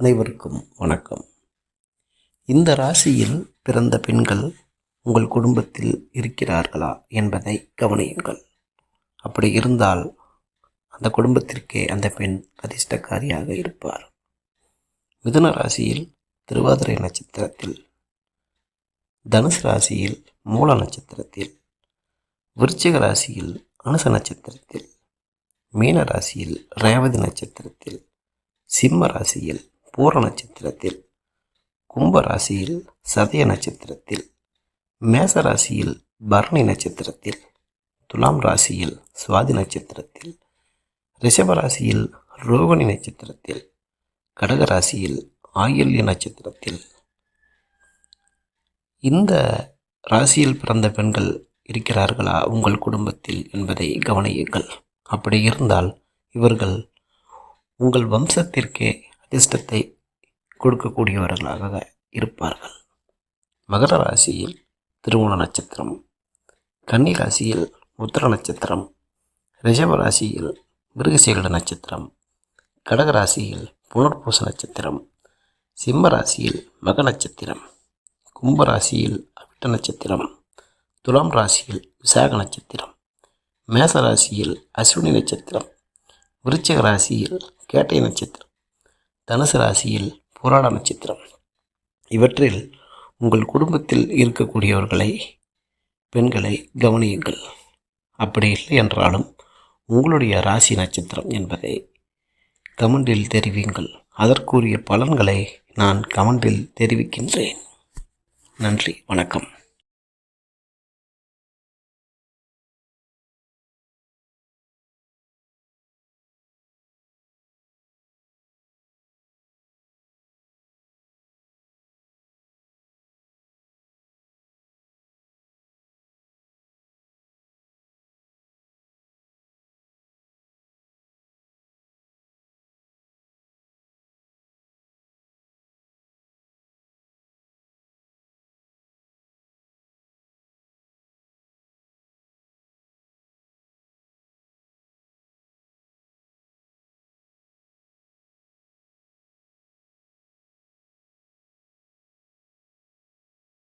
அனைவருக்கும் வணக்கம். இந்த ராசியில் பிறந்த பெண்கள் உங்கள் குடும்பத்தில் இருக்கிறார்களா என்பதை கவனியுங்கள். அப்படி இருந்தால் அந்த குடும்பத்திற்கே அந்த பெண் அதிர்ஷ்டக்காரியாக இருப்பார். மிதுன ராசியில் திருவாதிரை நட்சத்திரத்தில் தனுசு ராசியில் மூல நட்சத்திரத்தில் விருச்சிக ராசியில் அனுச நட்சத்திரத்தில் மீன ராசியில் ரேவதி நட்சத்திரத்தில் சிம்ம ராசியில் பூர நட்சத்திரத்தில் கும்ப ராசியில் சதய நட்சத்திரத்தில் மேச ராசியில் பரணி நட்சத்திரத்தில் துலாம் ராசியில் சுவாதி நட்சத்திரத்தில் ரிஷப ராசியில் ரோகிணி நட்சத்திரத்தில் கடக ராசியில் ஆயில்ய நட்சத்திரத்தில். இந்த ராசியில் பிறந்த பெண்கள் இருக்கிறார்களா உங்கள் குடும்பத்தில் என்பதை கவனியுங்கள். அப்படி இருந்தால் இவர்கள் உங்கள் வம்சத்திற்கே அதிர்ஷ்டத்தை கொடுக்கக்கூடியவர்களாக இருப்பார்கள். மகர ராசியில் திருமண நட்சத்திரம் கன்னி ராசியில் உத்தர நட்சத்திரம் ரிஷப ராசியில் மிருகசீல நட்சத்திரம் கடக ராசியில் புனர்பூச நட்சத்திரம் சிம்ம ராசியில் மக நட்சத்திரம் கும்ப ராசியில் அவிட்ட நட்சத்திரம் துலாம் ராசியில் விசாக நட்சத்திரம் மேச ராசியில் அஸ்வினி நட்சத்திரம் விருச்சிக ராசியில் கேட்டை நட்சத்திரம் தனுசு ராசியில் புராண நட்சத்திரம். இவற்றில் உங்கள் குடும்பத்தில் இருக்கக்கூடியவர்களை பெண்களை கவனியுங்கள். அப்படி இல்லை என்றாலும் உங்களுடைய ராசி நட்சத்திரம் என்பதை கமெண்டில் தெரிவிங்கள் அதற்குரிய பலன்களை நான் கமெண்டில் தெரிவிக்கின்றேன். நன்றி வணக்கம்.